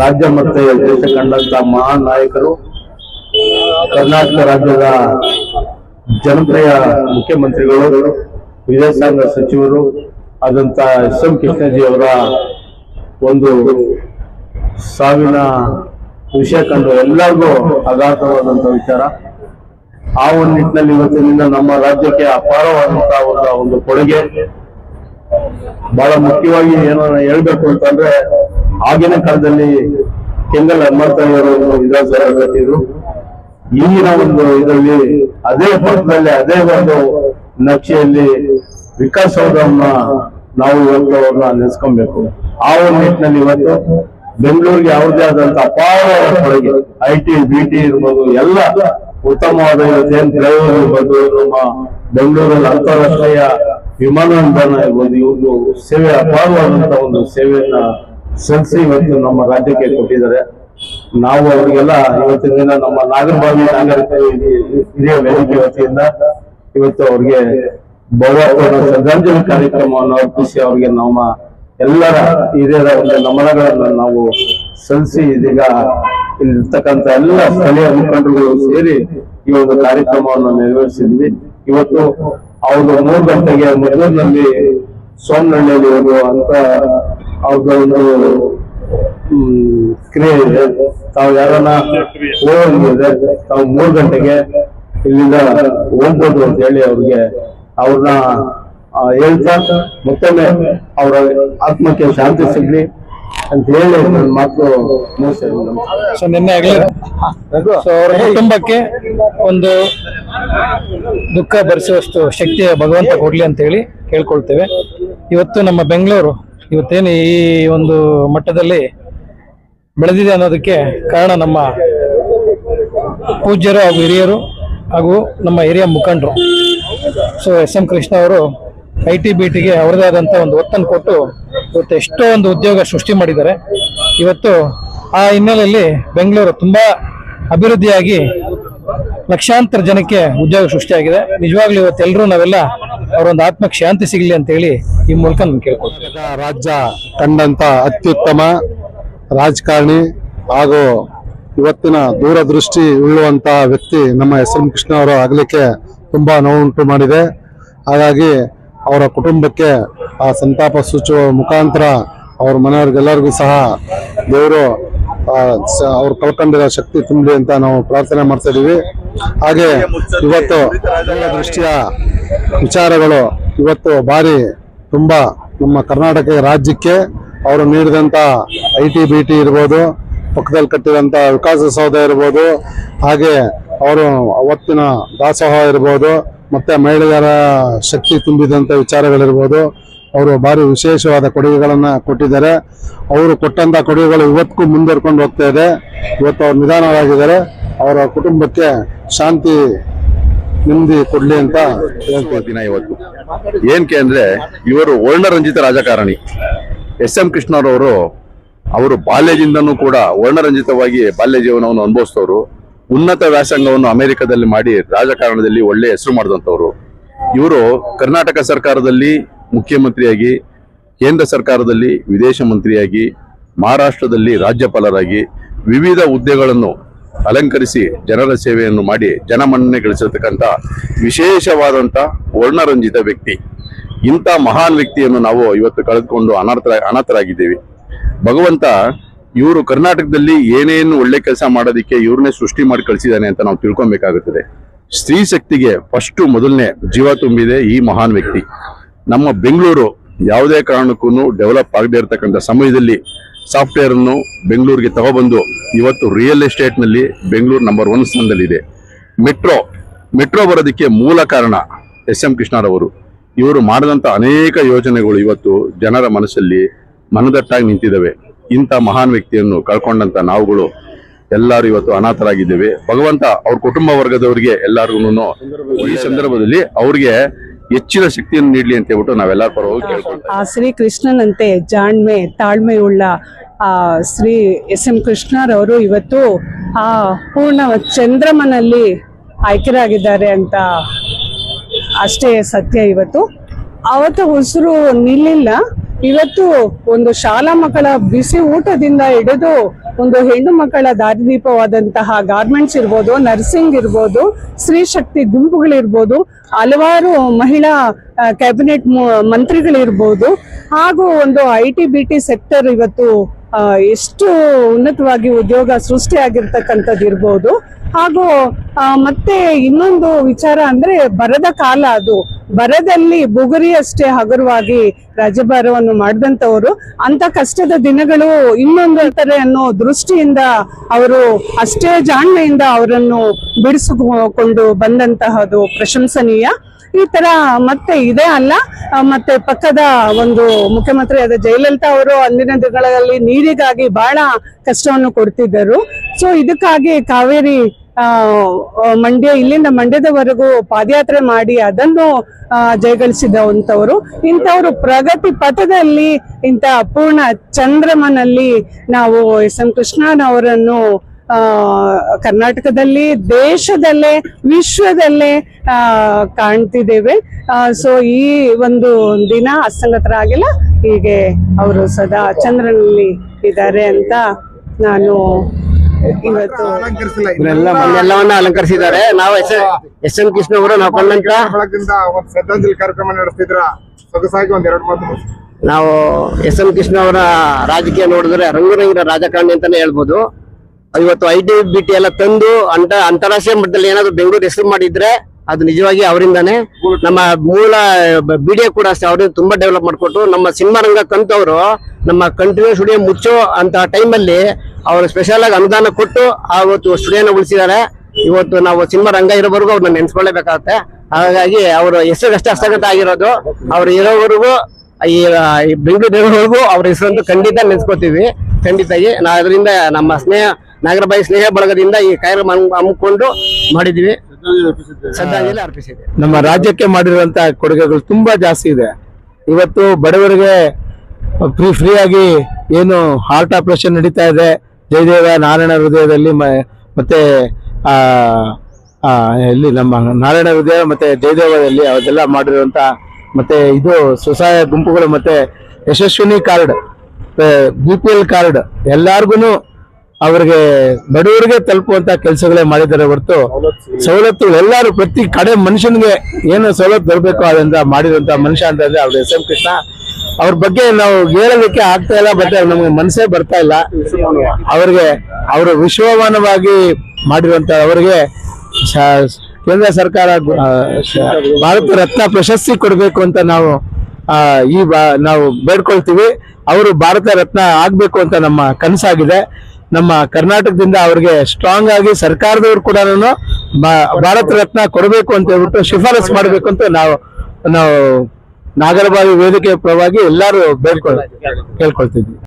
ರಾಜ್ಯ ಮತ್ತೆ ದೇಶ ಕಂಡಂತ ಮಹಾನ್ ನಾಯಕರು ಕರ್ನಾಟಕ ರಾಜ್ಯದ ಜನಪ್ರಿಯ ಮುಖ್ಯಮಂತ್ರಿಗಳು, ವಿದೇಶಾಂಗ ಸಚಿವರು ಆದಂತ ಎಸ್ ಎಂ ಕೃಷ್ಣಜಿ ಅವರ ಒಂದು ಸಾವಿನ ವಿಷಯ ಕಂಡು ಎಲ್ಲರಿಗೂ ಅಗಾಧವಾದಂತ ವಿಚಾರ. ಆ ಒಂದು ನಿಟ್ಟಿನಲ್ಲಿ ಇವತ್ತಿನಿಂದ ನಮ್ಮ ರಾಜ್ಯಕ್ಕೆ ಅಪಾರವಾದಂತಹ ಒಂದು ಕೊಡುಗೆ. ಬಹಳ ಮುಖ್ಯವಾಗಿ ಏನೋ ಹೇಳ್ಬೇಕು ಅಂತಂದ್ರೆ ಆಗಿನ ಕಾಲದಲ್ಲಿ ಕೆಂಗಲ್ ಹನುಮಂತಯ್ಯವರು ಒಂದು ವಿಧಾನಸಭೆ ಈಗಿನ ಒಂದು ಇದರಲ್ಲಿ ಅದೇ ಪಕ್ಕದಲ್ಲಿ ಅದೇ ಒಂದು ನಕ್ಷೆಯಲ್ಲಿ ವಿಕಾಸವನ್ನ ನಾವು ಇವತ್ತು ಅವ್ರನ್ನ ನೆನೆಸ್ಕೊಬೇಕು. ಆ ಒಂದು ನಿಟ್ಟಿನಲ್ಲಿ ಇವತ್ತು ಬೆಂಗಳೂರಿಗೆ ಯಾವುದೇ ಆದಂತ ಅಪಾರ ಕೊಡುಗೆ ಐ ಟಿ ಬಿ ಟಿ ಇರ್ಬೋದು, ಎಲ್ಲ ಉತ್ತಮವಾದ ಇವತ್ತೇನು ಪ್ರಯೋಗ ಇರ್ಬೋದು ನಮ್ಮ ಬೆಂಗಳೂರಲ್ಲಿ ಅಂತಾರಾಷ್ಟ್ರೀಯ ವಿಮಾನ ಇವ್ರು ಸೇವೆ, ಅಪಾರವಾದಂತ ಒಂದು ಸೇವೆಯನ್ನ ಸಲ್ಲಿಸಿ ಇವತ್ತು ನಮ್ಮ ರಾಜ್ಯಕ್ಕೆ ಕೊಟ್ಟಿದ್ದಾರೆ. ನಾವು ಅವರಿಗೆಲ್ಲ ಇವತ್ತಿನ ದಿನ ನಮ್ಮ ನಾಗರಬಾವಿ ನಾಗರಿಕ ಹಿರಿಯ ವೇದಿಕೆ ವತಿಯಿಂದ ಇವತ್ತು ಅವ್ರಿಗೆ ಭಗವಂತನ ಶ್ರದ್ಧಾಂಜಲಿ ಕಾರ್ಯಕ್ರಮವನ್ನು ಅರ್ಪಿಸಿ ಅವರಿಗೆ ನಮ್ಮ ಎಲ್ಲರ ಹಿರಿಯರ ಒಂದು ನಮನಗಳನ್ನು ನಾವು ಸಲ್ಲಿಸಿ ಇದೀಗ ಇಲ್ಲಿರ್ತಕ್ಕಂಥ ಎಲ್ಲ ಸ್ಥಳೀಯ ಮುಖಂಡರುಗಳು ಸೇರಿ ಈ ಒಂದು ಕಾರ್ಯಕ್ರಮವನ್ನು ನೆರವೇರಿಸಿದ್ವಿ. ಇವತ್ತು ಅವರು ಮೂರು ಗಂಟೆಗೆ ಮದ್ದೂರಿನಲ್ಲಿ ಸೋಮನಹಳ್ಳಿಯಲ್ಲಿ ಒಂದು ಅಂತ ಒಂದು ಕ್ರಿಯೆ ಇದೆ. ತಾವು ಯಾರನ್ನ ಹೋಗಿದೆ ತಾವು ಮೂರು ಗಂಟೆಗೆ ಇಲ್ಲಿಂದ ಹೋಗ್ಬೋದು ಅಂತ ಹೇಳಿ ಅವ್ರಿಗೆ ಅವ್ರನ್ನ ಹೇಳ್ತಾ ಮತ್ತೊಮ್ಮೆ ಅವರ ಆತ್ಮಕ್ಕೆ ಶಾಂತಿ ಸಿಗ್ಲಿ. ಅಂತ ಹೇಳಿ ನನ್ನ ಮಾತು ಸೊ ನಿನ್ನೆ ಆಗಲಿ ಸೊ ಅವರ ಕುಟುಂಬಕ್ಕೆ ಒಂದು ದುಃಖ ಭರಿಸುವಷ್ಟು ಶಕ್ತಿಯ ಭಗವಂತ ಕೊಡ್ಲಿ ಅಂತ ಹೇಳಿ ಕೇಳ್ಕೊಳ್ತೇವೆ. ಇವತ್ತು ನಮ್ಮ ಬೆಂಗಳೂರು ಇವತ್ತೇನು ಈ ಒಂದು ಮಟ್ಟದಲ್ಲಿ ಬೆಳೆದಿದೆ ಅನ್ನೋದಕ್ಕೆ ಕಾರಣ ನಮ್ಮ ಪೂಜ್ಯರು ಹಾಗೂ ಹಿರಿಯರು ಹಾಗೂ ನಮ್ಮ ಹಿರಿಯ ಮುಖಂಡರು. ಸೊ ಎಸ್ ಎಂ ಕೃಷ್ಣ ಅವರು ಐ ಟಿ ಬಿ ಟಿಗೆ ಅವರದೇ ಆದಂಥ ಒಂದು ಒತ್ತನ್ನು ಕೊಟ್ಟು ಇವತ್ತು ಎಷ್ಟೋ ಒಂದು ಉದ್ಯೋಗ ಸೃಷ್ಟಿ ಮಾಡಿದ್ದಾರೆ. ಇವತ್ತು ಆ ಹಿನ್ನೆಲೆಯಲ್ಲಿ ಬೆಂಗಳೂರು ತುಂಬ ಅಭಿವೃದ್ಧಿಯಾಗಿ ಲಕ್ಷಾಂತರ ಜನಕ್ಕೆ ಉದ್ಯೋಗ ಸೃಷ್ಟಿಯಾಗಿದೆ. ನಿಜವಾಗ್ಲೂ ಇವತ್ತೆಲ್ಲರೂ ನಾವೆಲ್ಲ ಅವರೊಂದು ಆತ್ಮಕ್ಕೆ ಶಾಂತಿ ಸಿಗಲಿ ಅಂತ ಹೇಳಿ ಈ ಮೂಲಕ ನಾನು ಕೇಳ್ಕೊಳ್ತೀನಿ. ರಾಜ್ಯ ಕಂಡಂತ ಅತ್ಯುತ್ತಮ ರಾಜಕಾರಣಿ ಹಾಗೂ ಇವತ್ತಿನ ದೂರದೃಷ್ಟಿ ಉಳ್ಳುವಂತ ವ್ಯಕ್ತಿ ನಮ್ಮ ಎಸ್ ಎಂ ಕೃಷ್ಣ ಅವರು ಆಗಲಿಕ್ಕೆ ತುಂಬಾ ನೋವುಂಟು ಮಾಡಿದೆ. ಹಾಗಾಗಿ ಅವರ ಕುಟುಂಬಕ್ಕೆ ಆ ಸಂತಾಪ ಸೂಚುವ ಮುಖಾಂತರ ಅವ್ರ ಮನೆಯವ್ರಿಗೆಲ್ಲರಿಗೂ ಸಹ ದೇವರು ಅವ್ರು ಕಳ್ಕೊಂಡಿರೋ ಶಕ್ತಿ ತುಂಬಲಿ ಅಂತ ನಾವು ಪ್ರಾರ್ಥನೆ ಮಾಡ್ತಾ ಇದೀವಿ. ಹಾಗೆ ಇವತ್ತು ದೃಷ್ಟಿಯ ವಿಚಾರಗಳು ಇವತ್ತು ಭಾರಿ ತುಂಬ ನಮ್ಮ ಕರ್ನಾಟಕ ರಾಜ್ಯಕ್ಕೆ ಅವರು ನೀಡಿದಂಥ ಐ ಟಿ ಬಿ ಟಿ ಇರ್ಬೋದು, ಪಕ್ಕದಲ್ಲಿ ಕಟ್ಟಿದಂತ ವಿಕಾಸಸೌಧ ಇರ್ಬೋದು, ಹಾಗೆ ಅವರು ಅವತ್ತಿನ ದಾಸೋಹ ಇರ್ಬೋದು ಮತ್ತೆ ಮಹಿಳೆಯರ ಶಕ್ತಿ ತುಂಬಿದಂತ ವಿಚಾರಗಳಿರ್ಬೋದು. ಅವರು ಭಾರಿ ವಿಶೇಷವಾದ ಕೊಡುಗೆಗಳನ್ನು ಕೊಟ್ಟಿದ್ದಾರೆ. ಅವರು ಕೊಟ್ಟಂಥ ಕೊಡುಗೆಗಳು ಇವತ್ತಿಗೂ ಮುಂದುವರ್ಕೊಂಡು ಹೋಗ್ತಾ ಇದೆ. ಇವತ್ತು ಅವರು ನಿಧಾನವಾಗಿದ್ದಾರೆ. ಅವರ ಕುಟುಂಬಕ್ಕೆ ಶಾಂತಿ ನೆಮ್ಮದಿ ಕೊಡಲಿ ಅಂತ ಹೇಳ್ತೀವಿ ದಿನ ಇವತ್ತು. ಏನಕ್ಕೆ ಅಂದರೆ ಇವರು ವರ್ಣರಂಜಿತ ರಾಜಕಾರಣಿ. ಎಸ್ ಎಂ ಕೃಷ್ಣರವರು ಅವರು ಬಾಲ್ಯದಿಂದನೂ ಕೂಡ ವರ್ಣರಂಜಿತವಾಗಿ ಬಾಲ್ಯ ಜೀವನವನ್ನು ಅನುಭವಿಸಿದವರು. ಉನ್ನತ ವ್ಯಾಸಂಗವನ್ನು ಅಮೆರಿಕದಲ್ಲಿ ಮಾಡಿ ರಾಜಕಾರಣದಲ್ಲಿ ಒಳ್ಳೆ ಹೆಸರು ಮಾಡಿದಂಥವ್ರು. ಇವರು ಕರ್ನಾಟಕ ಸರ್ಕಾರದಲ್ಲಿ ಮುಖ್ಯಮಂತ್ರಿಯಾಗಿ, ಕೇಂದ್ರ ಸರ್ಕಾರದಲ್ಲಿ ವಿದೇಶ ಮಂತ್ರಿಯಾಗಿ, ಮಹಾರಾಷ್ಟ್ರದಲ್ಲಿ ರಾಜ್ಯಪಾಲರಾಗಿ ವಿವಿಧ ಹುದ್ದೆಗಳನ್ನು ಅಲಂಕರಿಸಿ ಜನರ ಸೇವೆಯನ್ನು ಮಾಡಿ ಜನಮನ್ನಣೆ ಗಳಿಸಿರ್ತಕ್ಕಂಥ ವಿಶೇಷವಾದಂಥ ವರ್ಣರಂಜಿತ ವ್ಯಕ್ತಿ. ಇಂಥ ಮಹಾನ್ ವ್ಯಕ್ತಿಯನ್ನು ನಾವು ಇವತ್ತು ಕಳೆದುಕೊಂಡು ಅನರ್ಥ ಅನಾಥರಾಗಿದ್ದೇವೆ ಭಗವಂತ ಇವರು ಕರ್ನಾಟಕದಲ್ಲಿ ಏನೇನು ಒಳ್ಳೆ ಕೆಲಸ ಮಾಡೋದಕ್ಕೆ ಇವ್ರನ್ನೇ ಸೃಷ್ಟಿ ಮಾಡಿ ಕಳಿಸಿದ್ದಾನೆ ಅಂತ ನಾವು ತಿಳ್ಕೊಬೇಕಾಗುತ್ತದೆ. ಸ್ತ್ರೀ ಶಕ್ತಿಗೆ ಫಸ್ಟ್ ಮೊದಲನೇ ಜೀವ ತುಂಬಿದೆ ಈ ಮಹಾನ್ ವ್ಯಕ್ತಿ. ನಮ್ಮ ಬೆಂಗಳೂರು ಯಾವುದೇ ಕಾರಣಕ್ಕೂ ಡೆವಲಪ್ ಆಗದೆ ಇರತಕ್ಕಂಥ ಸಮಯದಲ್ಲಿ ಸಾಫ್ಟ್ವೇರ್ ಅನ್ನು ಬೆಂಗಳೂರಿಗೆ ತಗೊಬಂದು ಇವತ್ತು ರಿಯಲ್ ಎಸ್ಟೇಟ್ನಲ್ಲಿ ಬೆಂಗಳೂರು ನಂಬರ್ ಒನ್ ಸ್ಥಾನದಲ್ಲಿದೆ. ಮೆಟ್ರೋ ಮೆಟ್ರೋ ಬರೋದಕ್ಕೆ ಮೂಲ ಕಾರಣ ಎಸ್ ಎಂ ಕೃಷ್ಣರವರು. ಇವರು ಮಾಡಿದಂಥ ಅನೇಕ ಯೋಜನೆಗಳು ಇವತ್ತು ಜನರ ಮನಸ್ಸಲ್ಲಿ ಮನದಟ್ಟಾಗಿ ನಿಂತಿದ್ದಾವೆ. ಇಂಥ ಮಹಾನ್ ವ್ಯಕ್ತಿಯನ್ನು ಕಳ್ಕೊಂಡಂತ ನಾವುಗಳು ಎಲ್ಲರೂ ಇವತ್ತು ಅನಾಥರಾಗಿದ್ದೇವೆ. ಭಗವಂತ ಅವ್ರ ಕುಟುಂಬ ವರ್ಗದವರಿಗೆ ಎಲ್ಲರಿಗೂ ಈ ಸಂದರ್ಭದಲ್ಲಿ ಅವ್ರಿಗೆ ಹೆಚ್ಚಿನ ಶಕ್ತಿಯನ್ನು ನೀಡಲಿ ಅಂತ ಹೇಳ್ಬಿಟ್ಟು ನಾವೆಲ್ಲ ಪರವಾಗಿ ಕೇಳ್ಕೊಳ್ತೀವಿ ಆ ಶ್ರೀ ಕೃಷ್ಣನಂತೆ ಜಾಣ್ಮೆ, ತಾಳ್ಮೆಯುಳ್ಳ ಆ ಶ್ರೀ ಎಸ್ ಎಂ ಕೃಷ್ಣರವರು ಇವತ್ತು ಆ ಪೂರ್ಣ ಚಂದ್ರಮನಲ್ಲಿ ಆಯ್ಕೆರಾಗಿದ್ದಾರೆ ಅಂತ ಅಷ್ಟೇ ಸತ್ಯ ಇವತ್ತು. ಅವತ್ತು ಉಸಿರು ನಿಲ್ಲಿಲ್ಲ. ಇವತ್ತು ಒಂದು ಶಾಲಾ ಮಕ್ಕಳ ಬಿಸಿ ಊಟದಿಂದ ಹಿಡಿದು ಒಂದು ಹೆಣ್ಣು ಮಕ್ಕಳ ದಾರಿದೀಪವಾದಂತಹ ಗಾರ್ಮೆಂಟ್ಸ್ ಇರ್ಬೋದು ನರ್ಸಿಂಗ್ ಇರ್ಬೋದು ಸ್ತ್ರೀಶಕ್ತಿ ಗುಂಪುಗಳಿರ್ಬೋದು, ಹಲವಾರು ಮಹಿಳಾ ಕ್ಯಾಬಿನೆಟ್ ಮಂತ್ರಿಗಳಿರ್ಬೋದು, ಹಾಗೂ ಒಂದು I T B T sector ಇವತ್ತು ಎಷ್ಟು ಉನ್ನತವಾಗಿ ಉದ್ಯೋಗ ಸೃಷ್ಟಿಯಾಗಿರ್ತಕ್ಕಂಥದ್ದು ಇರ್ಬೋದು. ಹಾಗೂ ಮತ್ತೆ ಇನ್ನೊಂದು ವಿಚಾರ ಅಂದ್ರೆ ಬರದ ಕಾಲ ಅದು. ಬರದಲ್ಲಿ ಬುಗುರಿಯಷ್ಟೇ ಹಗುರವಾಗಿ ರಾಜ್ಯಭಾರವನ್ನು ಮಾಡಿದಂತವರು ಅಂತ ಕಷ್ಟದ ದಿನಗಳು ಇನ್ನೊಂದು ತರ ಅನ್ನೋ ದೃಷ್ಟಿಯಿಂದ ಅವರು ಅಷ್ಟೇ ಜಾಣ್ಮೆಯಿಂದ ಅವರನ್ನು ಬಿಡಿಸಿಕೊಂಡು ಬಂದಂತಹದು ಪ್ರಶಂಸನೀಯ. ಈ ತರ ಮತ್ತೆ ಇದೇ ಅಲ್ಲ. ಮತ್ತೆ ಪಕ್ಕದ ಒಂದು ಮುಖ್ಯಮಂತ್ರಿಯಾದ ಜಯಲಲಿತಾ ಅವರು ಅಂದಿನ ದಿನಗಳಲ್ಲಿ ನೀರಿಗಾಗಿ ಬಹಳ ಕಷ್ಟವನ್ನು ಕೊಡ್ತಿದ್ದರು. ಸೊ ಇದಕ್ಕಾಗಿ ಕಾವೇರಿ ಮಂಡ್ಯ, ಇಲ್ಲಿಂದ ಮಂಡ್ಯದವರೆಗೂ ಪಾದಯಾತ್ರೆ ಮಾಡಿ ಅದನ್ನು ಜಯಗಳಿಸಿದಂಥವರು. ಇಂಥವರು ಪ್ರಗತಿ ಪಥದಲ್ಲಿ ಇಂಥ ಪೂರ್ಣ ಚಂದ್ರಮನಲ್ಲಿ ನಾವು ಎಸ್ ಎಂ ಕೃಷ್ಣನವರನ್ನು ಕರ್ನಾಟಕದಲ್ಲಿ ದೇಶದಲ್ಲೇ ವಿಶ್ವದಲ್ಲೇ ಆ, ಕಾಣ್ತಿದ್ದೇವೆ. ಸೊ ಈ ಒಂದು ದಿನ ಅಸ್ತಂಗತರಾಗಿಲ್ಲ ಹೀಗೆ ಅವರು ಸದಾ ಚಂದ್ರನಲ್ಲಿ ಇದ್ದಾರೆ ಅಂತ ನಾನು ಇವತ್ತು ಎಲ್ಲವನ್ನ ಅಲಂಕರಿಸಿದ್ದಾರೆ. ನಾವು ಎಸ್ ಎಸ್ ಎಂ ಕೃಷ್ಣ ಅವರು ನಾವು ಕೊಂಡಂತ ಒಂದು ಶ್ರದ್ಧಾಂಜಲಿ ಕಾರ್ಯಕ್ರಮ ನಡೆಸ್ತಿದ್ರ. ಸೊಗಸಾಗಿ ಒಂದ್ ಎರಡು ಮಾತು ನಾವು ಎಸ್ ಎಂ ಕೃಷ್ಣ ಅವರ ರಾಜಕೀಯ ನೋಡಿದ್ರೆ ರಂಗುರಂಗಿನ ರಾಜಕಾರಣಿ ಅಂತಾನೆ ಹೇಳ್ಬೋದು. ಇವತ್ತು ಐ ಟಿ ಬಿ ಟಿ ಎಲ್ಲ ತಂದು ಅಂತ ಅಂತಾರಾಷ್ಟ್ರೀಯ ಮಟ್ಟದಲ್ಲಿ ಏನಾದ್ರು ಬೆಂಗಳೂರು ಹೆಸರು ಮಾಡಿದ್ರೆ ಅದು ನಿಜವಾಗಿ ಅವರಿಂದಾನೆ. ನಮ್ಮ ಮೂಲ ಬಿಡಿಎ ಕೂಡ ಅಷ್ಟೇ ತುಂಬಾ ಡೆವಲಪ್ ಮಾಡಿಕೊಟ್ಟು ನಮ್ಮ ಸಿನಿಮಾ ರಂಗ ಕಂತವರು ನಮ್ಮ ಕಂಟಿನ್ಯೂ ಸ್ಟುಡಿಯೋ ಮುಚ್ಚೋ ಅಂತ ಟೈಮಲ್ಲಿ ಅವರು ಸ್ಪೆಷಲ್ ಆಗಿ ಅನುದಾನ ಕೊಟ್ಟು ಆವತ್ತು ಸ್ಟುಡಿಯೋನ ಉಳಿಸಿದ್ದಾರೆ. ಇವತ್ತು ನಾವು ಸಿನಿಮಾ ರಂಗ ಇರೋವರೆಗೂ ಅವ್ರನ್ನ ನೆನ್ಸ್ಕೊಳ್ಳೇಬೇಕಾಗತ್ತೆ. ಹಾಗಾಗಿ ಅವರು ಹೆಸರಷ್ಟೇ ಹಸ್ತಗತ ಆಗಿರೋದು. ಅವ್ರು ಇರೋವರೆಗೂ, ಈ ಈ ಬೆಂಗಳೂರು ಇರೋವರೆಗೂ ಅವ್ರ ಹೆಸರಂತೂ ಖಂಡಿತ ನೆನ್ಸ್ಕೊತೀವಿ. ಖಂಡಿತವಾಗಿ ನಾ ಅದರಿಂದ ನಮ್ಮ ಸ್ನೇಹ ನಾಗರಬಾಯಿ ಸ್ನೇಹ ಬಳಗದಿಂದ ಈ ಕಾರ್ಯಕ್ರಮ ಹಮ್- ಹಮ್ಮಿಕೊಂಡು ಮಾಡಿದ್ವಿ ಶ್ರದ್ಧಾಂಜಲಿ ಅರ್ಪಿಸಿದೆ. ನಮ್ಮ ರಾಜ್ಯಕ್ಕೆ ಮಾಡಿರುವಂತ ಕೊಡುಗೆಗಳು ತುಂಬಾ ಜಾಸ್ತಿ ಇದೆ. ಇವತ್ತು ಬಡವರಿಗೆ ಫ್ರೀ ಫ್ರೀ ಆಗಿ ಏನು ಹಾರ್ಟ್ ಆಪರೇಷನ್ ನಡೀತಾ ಇದೆ. ಜಯದೇವ ನಾರಾಯಣ ಹೃದಯದಲ್ಲಿ ಮತ್ತೆ, ಆ ಎಲ್ಲಿ ನಮ್ಮ ನಾರಾಯಣ ಹೃದಯ ಮತ್ತೆ ಜಯದೇವದಲ್ಲಿ ಅದೆಲ್ಲ ಮಾಡಿರುವಂತ ಮತ್ತೆ ಇದು ಸ್ವಸಹಾಯ ಗುಂಪುಗಳು ಮತ್ತೆ Yashasvini card B P L card ಎಲ್ಲಾರ್ಗು ಅವ್ರಿಗೆ ಬಡವರಿಗೆ ತಲುಪುವಂತ ಕೆಲಸಗಳೇ ಮಾಡಿದ್ದಾರೆ ಹೊರತು ಸವಲತ್ತು ಎಲ್ಲರೂ ಪ್ರತಿ ಕಡೆ ಮನುಷ್ಯನಿಗೆ ಏನು ಸವಲತ್ತು ಬರಬೇಕು ಅದರಿಂದ ಮಾಡಿದಂತ ಮನುಷ್ಯ ಅಂತಂದ್ರೆ ಅವ್ರ ಎಸ್ ಎಂ ಕೃಷ್ಣ. ಅವ್ರ ಬಗ್ಗೆ ನಾವು ಹೇಳಲಿಕ್ಕೆ ಆಗ್ತಾ ಇಲ್ಲ ಬಟ್ ನಮಗೆ ಮನಸ್ಸೇ ಬರ್ತಾ ಇಲ್ಲ. ಅವ್ರಿಗೆ, ಅವರು ವಿಶ್ವಮಾನವಾಗಿ ಮಾಡಿರುವಂತ ಅವರಿಗೆ ಕೇಂದ್ರ ಸರ್ಕಾರ ಭಾರತ ರತ್ನ ಪ್ರಶಸ್ತಿ ಕೊಡಬೇಕು ಅಂತ ನಾವು ಈ ನಾವು ಬೇಡ್ಕೊಳ್ತೀವಿ. ಅವರು ಭಾರತ ರತ್ನ ಆಗ್ಬೇಕು ಅಂತ ನಮ್ಮ ಕನಸಾಗಿದೆ. ನಮ್ಮ ಕರ್ನಾಟಕದಿಂದ ಅವ್ರಿಗೆ ಸ್ಟ್ರಾಂಗ್ ಆಗಿ ಸರ್ಕಾರದವ್ರು ಕೂಡ ಭಾರತ ರತ್ನ ಕೊಡಬೇಕು ಅಂತ ಹೇಳ್ಬಿಟ್ಟು ಶಿಫಾರಸ್ ಮಾಡಬೇಕು ಅಂತ ನಾವು ನಾವು ನಾಗರಬಾವಿ ವೇದಿಕೆ ಪರವಾಗಿ ಎಲ್ಲರೂ ಬೇಡ್ಕೊಳ್ ಕೇಳ್ಕೊಳ್ತಿದ್ವಿ.